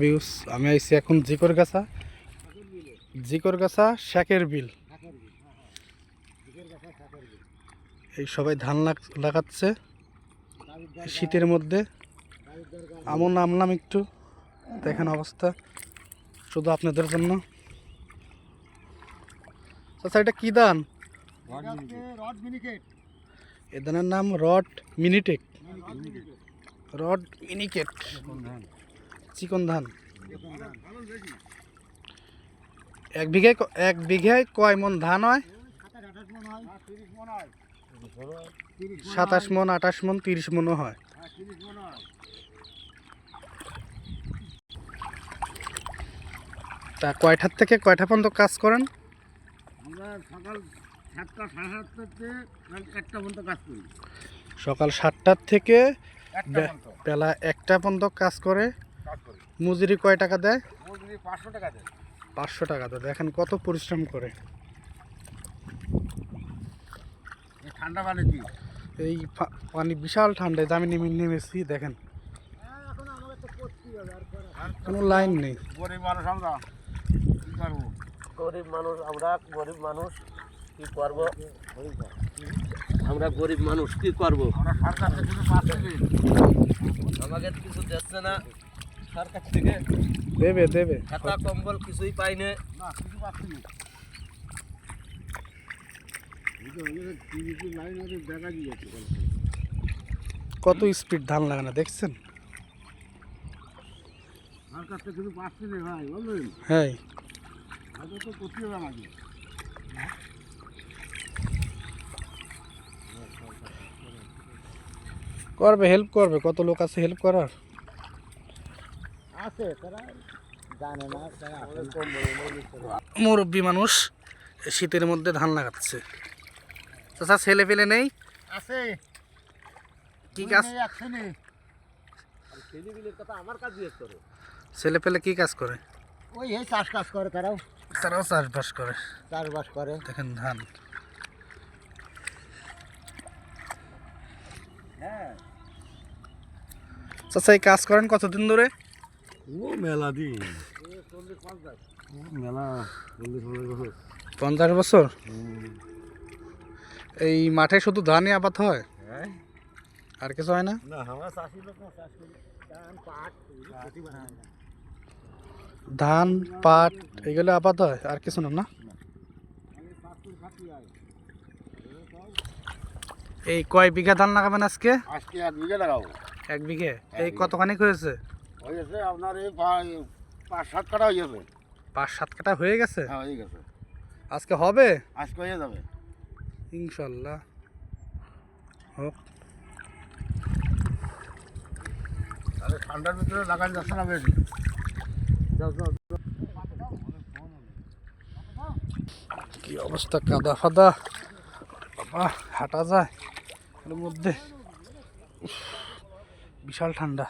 Views, আমি আইছি এখন জিকর গাছা জিকর গাছা শাকের বিল। এই সবাই ধান লাগ- লাগাচ্ছে। শীতের মধ্যে। আমও নামলাম একটু। দেখেন অবস্থা। শুধু আপনাদের জন্য। আচ্ছা এটা কি দান এ দানের নাম রড মিনিটেক। রড মিনিকেট। চিকন ধান এক বিঘায় এক বিঘায় কয় মন ধান হয়? সাতাশ মন, আঠাশ মন, তিরিশ মনও হয়। তা কয়টার থেকে কয়টা পর্যন্ত কাজ করেন? সকাল সাতটার থেকে বেলা একটা পর্যন্ত কাজ করি। মজুরি কয় টাকা দেয়? মজুরি পাঁচশো টাকা দেয়। পাঁচশো টাকা দেয়। দেখেন কত পরিশ্রম করে। এই ঠান্ডা পানি দিই এই পানি বিশাল ঠান্ডায় আমি নেমে নেমেছি দেখেন। কোনো লাইন নেই। গরিব মানুষ আমরা কী করব? গরিব মানুষ আমরা গরিব মানুষ কি করব? আমরা গরিব মানুষ কি করব? আমরা কিছু পাচ্ছি আমাকে কিছু দিচ্ছে না। সরকার থেকে। দেবে দেবে। খাতা কম্বল কিছুই পাই না। না কিছু পাচ্ছি না। কত স্পিড ধান লাগানো দেখছেন? কিছু হ্যাঁ। করবে হেল্প করবে কত লোক আছে হেল্প করার আছে তারা জানে না তারা মুরব্বী মানুষ শীতের মধ্যে ধান লাগাচ্ছে। চাচা ছেলে পেলে নেই? আছে। কি কাজ? ছেলে পেলে কি কাজ করে? ওই এই চাষ কাজ করে তারাও তারাও চাষবাস করে। চাষবাস করে। দেখেন ধান। হ্যাঁ। চাচা এই কাজ করেন কতদিন ধরে? ও মেলা দিন। মেলা পঞ্চাশ বছর। এই মাঠে শুধু ধানই আবাদ হয়? হ্যাঁ। আর কিছু হয় না? ধান পাট এগুলো আবাদ হয়? আর কিছু না এই কয় বিঘা ধান লাগাবেন আজকে? আজকে এক বিঘা লাগাবো। এক বিঘে? এই কতখানি হয়েছে? হয়েছে আপনার এই পাঁচ সাত কাটা হয়ে যাবে পাঁচ সাত কাটা হয়ে গেছে? হ্যাঁ হয়ে গেছে। আজকে হবে? আজকে হয়ে যাবে। ইনশাল্লাহ। হোক। তাহলে ঠান্ডার ভিতরে লাগানো যাচ্ছে না বেশি? কি অবস্থা কাদা ফাদা? বাবা হাঁটা যায়। এর মধ্যে। বিশাল ঠান্ডা।